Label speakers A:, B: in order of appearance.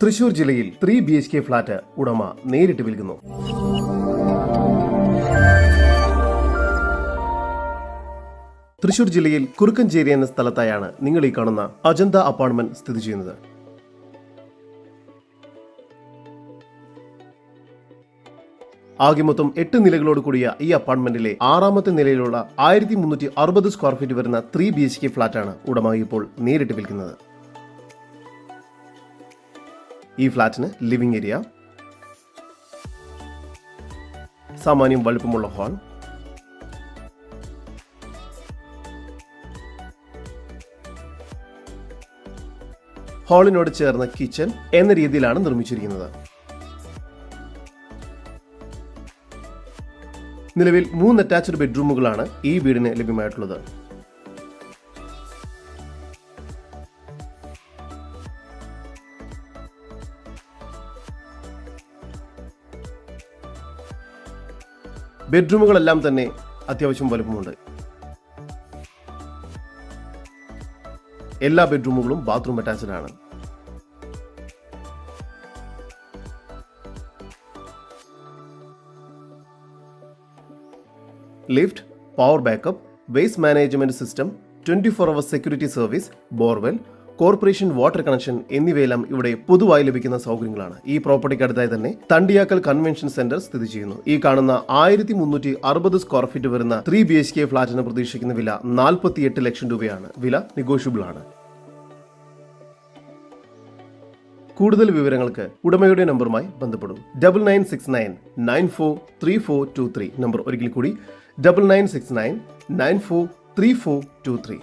A: തൃശൂർ ജില്ലയിൽ three B H K flat ഉടമ നേരിട്ട് വിൽക്കുന്നു. തൃശൂർ ജില്ലയിൽ കുറുക്കഞ്ചേരി എന്ന സ്ഥലത്തായാണ് നിങ്ങൾ ഈ കാണുന്ന അജന്ത അപ്പാർട്ട്മെന്റ് സ്ഥിതി ചെയ്യുന്നത്. ആകെ മൊത്തം എട്ട് നിലകളോട് കൂടിയ ഈ അപ്പാർട്ട്മെന്റിലെ ആറാമത്തെ നിലയിലുള്ള ആയിരത്തി മുന്നൂറ്റി അറുപത് സ്ക്വയർ ഫീറ്റ് വരുന്ന ത്രീ ബി എച്ച് കെ ഫ്ളാറ്റാണ് ഉടമ ഇപ്പോൾ നേരിട്ട് വിൽക്കുന്നത്. ഈ ഫ്ലാറ്റിന് ലിവിംഗ് ഏരിയ സാമാന്യം വലുപ്പമുള്ള ഹാൾ ഹാളിനോട് ചേർന്ന കിച്ചൺ എന്ന രീതിയിലാണ് നിർമ്മിച്ചിരിക്കുന്നത്. നിലവിൽ മൂന്ന് അറ്റാച്ച്ഡ് ബെഡ്റൂമുകളാണ് ഈ വീടിന് ലഭ്യമായിട്ടുള്ളത്. ബെഡ്റൂമുകളെല്ലാം തന്നെ അത്യാവശ്യം വലുപ്പമുണ്ട്. എല്ലാ ബെഡ്റൂമുകളും ബാത്റൂം അറ്റാച്ച്ഡ് ആണ്. Lift power backup waste management system twenty four hour security service borewell corporation water connection എന്നിവയെല്ലാം ഇവിടെ പൊതുവായി ലഭിക്കുന്ന സൗകര്യങ്ങളാണ്. ഈ പ്രോപ്പർട്ടിക്ക് അടുത്തായി തന്നെ തണ്ടിയാക്കൽ കൺവെൻഷൻ സെന്റർ സ്ഥിതി ചെയ്യുന്നു. ഈ കാണുന്ന ആയിരത്തി മുന്നൂറ്റി അറുപത് സ്ക്വയർ ഫീറ്റ് വരുന്ന ത്രീ ബി എച്ച് കെ ഫ്ളാറ്റിന് പ്രതീക്ഷിക്കുന്ന വില നാൽപ്പത്തിയെട്ട് ലക്ഷം രൂപയാണ്. വില നെഗോഷ്യബിൾ ആണ്. കൂടുതൽ വിവരങ്ങൾക്ക് ഉടമയുടെ നമ്പറുമായി ബന്ധപ്പെടും. Double nine six nine nine four three four two three number ഒരിക്കൽ കൂടി. Double nine six nine nine four three four two three